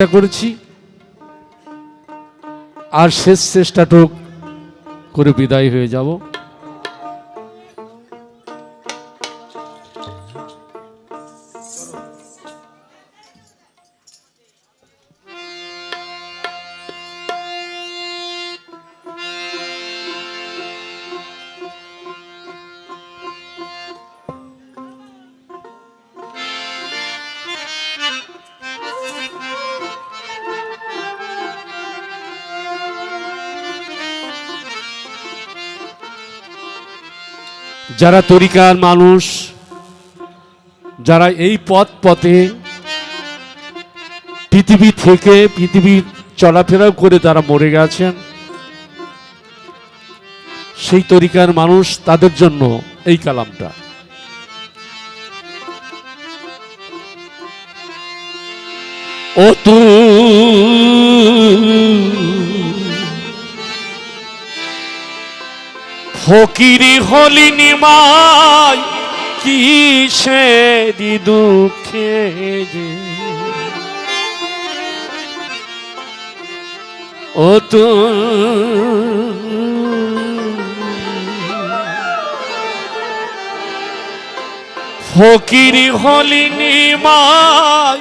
চেষ্টা করেছি। আর শেষ চেষ্টাটুক করে বিদায় হয়ে যাব। যারা তরিকার মানুষ, যারা এই পথ পথে পৃথিবী থেকে পৃথিবীর চলাফেরাও করে তারা মরে গেছেন, সেই তরিকার মানুষ তাদের জন্য এই কালামটা। ও তুই ফকিরি হলি নিমাই কিসেরি দুঃখে যে? ও তো ফকিরি হলি নিমাই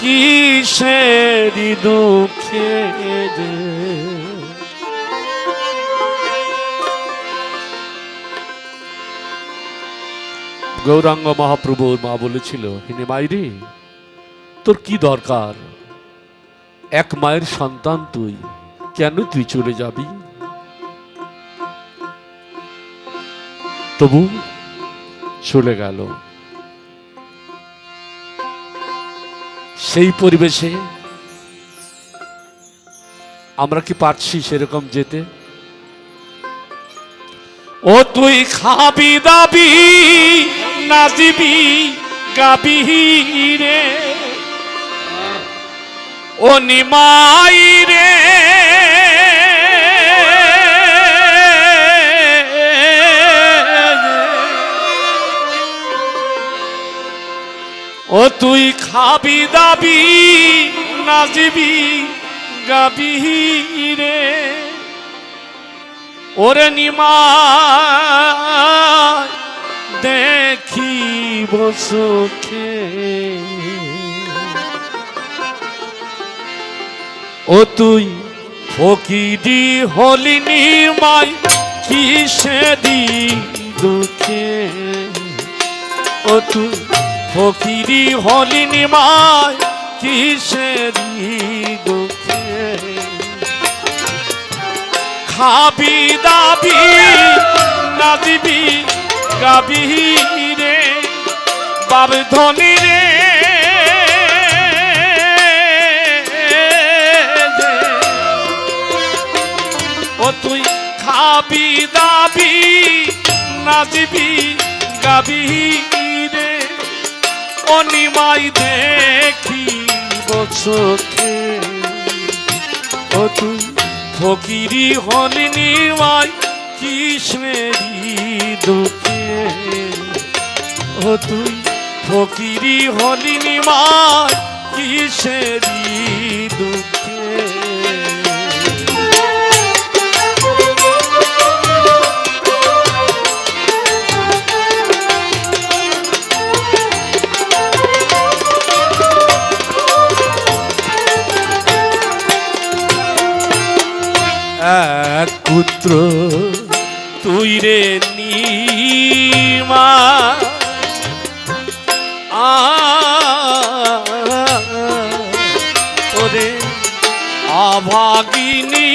কিসেরি দুঃখে গৌরাঙ্গ মহাপ্রভুর মা বলেছিল হিনে মাইরি, তোর কি দরকার? এক মায়ের সন্তান তুই, কেন তুই চলে যাবি? তবু চলে গেল। সেই পরিবেশে আমরা কি পারছি সেরকম যেতে? ও তুই খাবি দাবি নাচিবি গাবি রে। ও নিমাই রে। ও তুই খাবি দাবি নাচিবি গাবি রে। ওরে নিমা বসুখে ও তুই ফকিরি হলি নিমাই কিসেরি দুঃখে? ও তুই ফকিরি হলি নিমাই কিসেরি দুঃখে? খাবি দাবি নাচিবি গাবি বাব ধনী রে। ও তুই খাবি দাবি, নাচিবি, গাবি রে? অনিমাই দেখি বছকে ও তুই ফকিরি হলি নিমাই কৃষ্ণেরি দুঃখে। ও তুই ফকিরি হলি নিমাই কৃষ্ণেরি দুঃখে? এক পুত্র তুই রে নিমা অভাগিনী,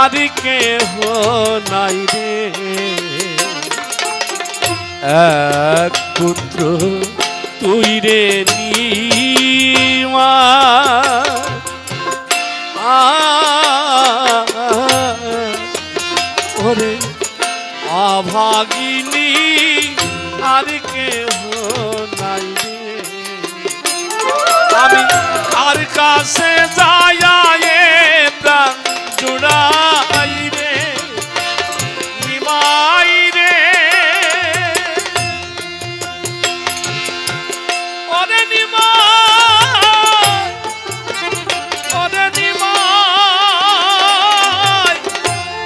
আর কেহ নাই রে। এক পুত্র তুই রে নিমা। ওরে অভাগিনী, আর কেহ নাই রে। আমি তার কাছে যায় প্রাণ জুড়াই রে নিমাই রে ওরে নিমা ওরে নিমা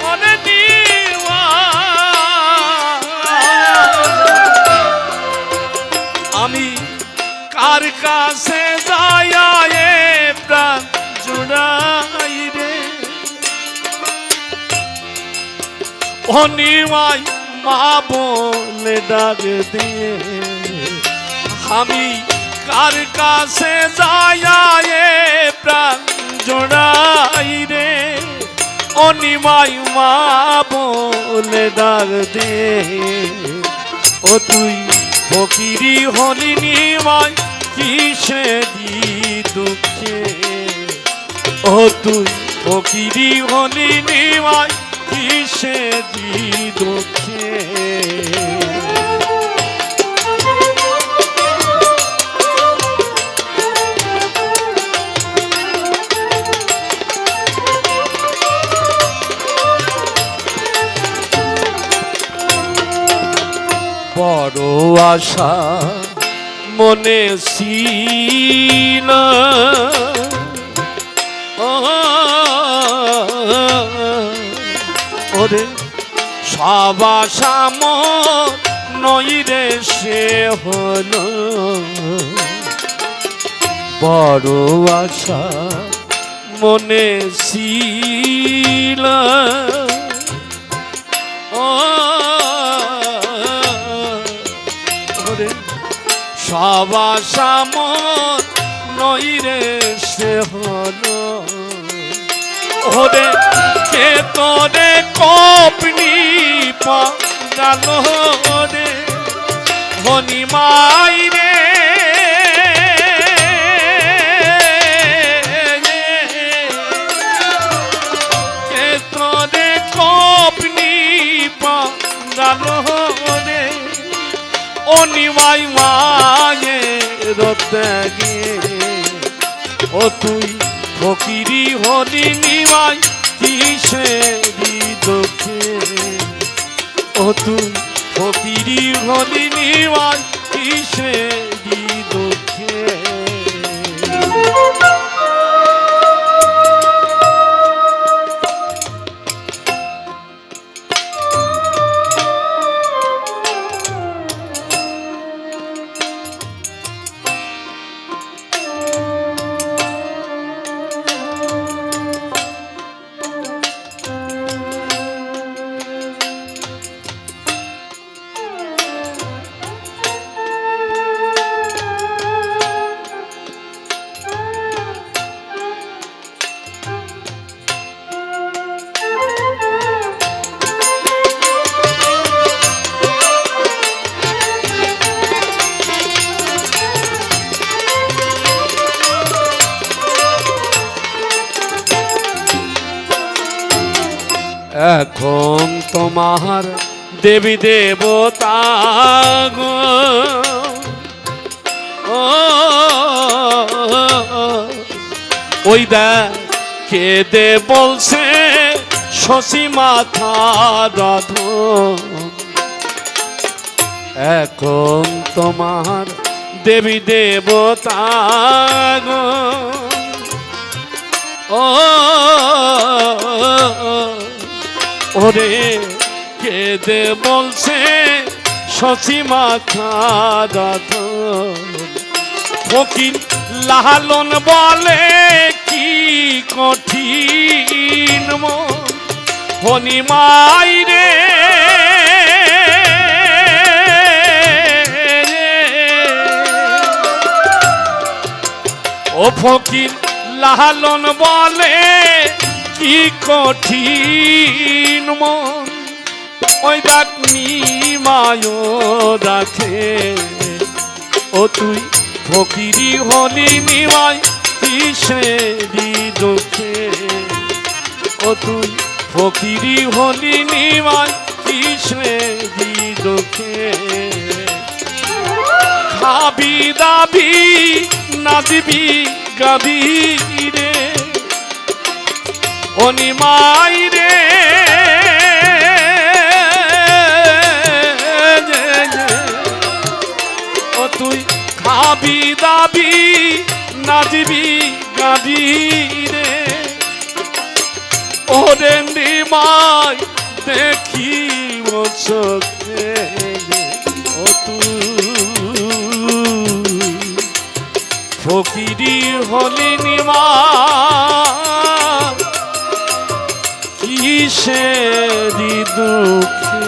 ওরে নিমা আমি কার কাছে অনিমাই মা বলে ডাক দিয়ে আমি কার কাছে এ প্রাণ জোড়াই রে? অনিমাই মা বলে ডাক দে। ও তুই ফকিরি হলি নিমাই কিসে দি দুঃখে? ও তুই ফকিরি হলি নিমাই কিসে দি দুঃখে বড় আশা মনে ছিল। সব আশা মন নই সে হলো। বড় আশা মনে ছিল। ও, ওরে, সব আশা মন নই সে হলো। ওরে, কে তোরে কপনি পালো রে হনি মাই রে। তোরে কপনি পালো রে ও নিমাই মায়ে রতে গিয়ে। ও তুই ফকিরি হলি নিমাই কিসে দুঃখে ও তুই ফকিরি হলি নিমাই কিসে? এখন তোমার দেবী দেবতা গো। ওই দে বলছে শশী মাথা রাধ। এখন তোমার দেবী দেবতা গো। ও ওরে কেদে বলছে শশী মাথা দাদ ফকির লালন বলে, কি কঠিন হনি মাই রে। ও ফকির লালন বলে কি কঠিন মন। ওই ডাক মায় রাখে। ও তুই ফকিরি হলি নিমাই কিসেরি দুঃখে? ও তুই ফকিরি হলি নিমাই কিসেরি দুঃখে? খাবি দাবি, নাচবি, গাবি রে। অনিমাই রে। ও তুই খাবি দাবি, নাচবি গাবি রে। ও মাই দেখি চোখে ও তুই। হলিনি মা দুঃখে।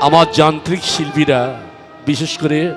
আমার যান্ত্রিক শিল্পীরা বিশেষ করে